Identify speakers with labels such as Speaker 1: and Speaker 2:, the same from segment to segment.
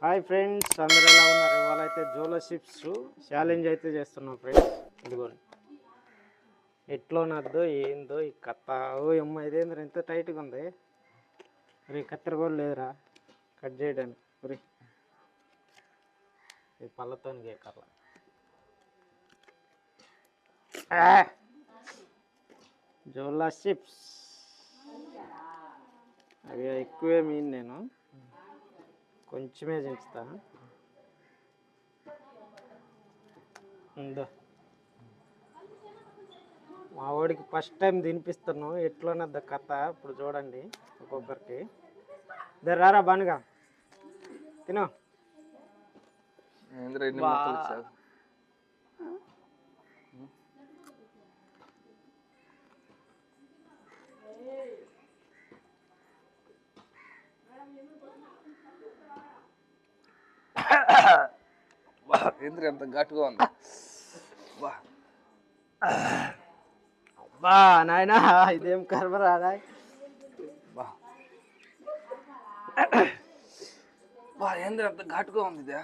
Speaker 1: Hi friends అందరూ ఎలా ఉన్నారు? ఇవాళ అయితే జోలో షిప్స్ ఛాలెంజ్ అయితే చేస్తున్నాం ఫ్రెండ్స్. ఇదిగోండి. ఎట్లోనద్దో ఏందో ఈ కత్త. ఓ అమ్మ ఇదేంద్ర ఎంత టైట్గా ఉంది. మరి కత్తెర కూడా లేదురా. కట్ చేయడానికి. మరి ఇది పళ్ళతోనికి కర్ర. జోలా అవి ఎక్కువే మీన్ నేను. కొంచెమే దించుతాను. ఉందో మా వాడికి ఫస్ట్ టైం తినిపిస్తున్నాను ఎట్లనే ద కథ? ఇప్పుడు చూడండి ఒక్కొక్కరికి. ఇద్దరు రారా బానుగా. తిను.
Speaker 2: ఏంద్ర ఎంత ఘాటుగా ఉంది. బా
Speaker 1: నాయనా ఇదేం కర్మరా నాయ్.
Speaker 2: బా బా ఏంద్ర ఎంత ఘాటుగా ఉంది ఇదే.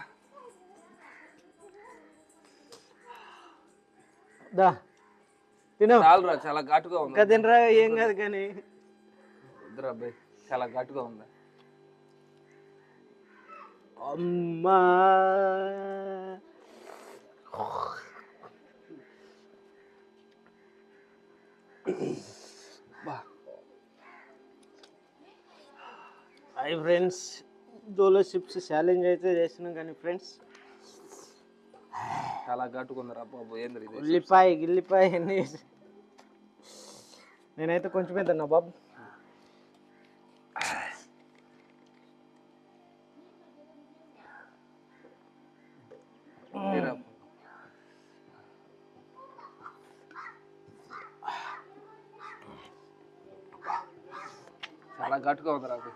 Speaker 1: దా తిను.
Speaker 2: చాలురా చాలా ఘాటుగా ఉంది.
Speaker 1: ఇంకా తినరా ఏం కాదు కానీ.
Speaker 2: ఇద్దరు అబ్బాయి చాలా ఘాటుగా ఉంది.
Speaker 1: అమ్మా. Hi friends Dolo chips challenge అయితే చేసినాం కానీ ఫ్రెండ్స్.
Speaker 2: చాలా ఘాటుగా ఉందిరా బాబు ఇది?
Speaker 1: ఉల్లిపాయ గిల్లిపాయ అన్నీ నేనైతే కొంచెమే తిన్నా బాబు.
Speaker 2: చాలా ఘాటుగా ఉంది అది.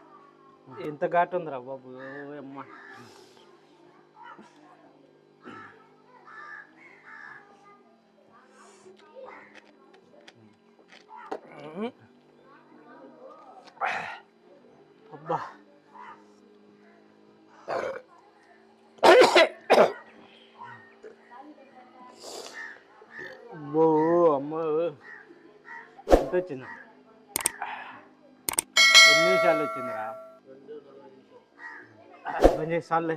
Speaker 1: ఎంత ఘాటు ఉందిరా బాబు? ఓ అమ్మ. అబ్బా. అమ్మో అమ్మ. ఎంత వచ్చిందా? నిమిషాలు వచ్చిందిరా. బంద్ చేసి చాలులే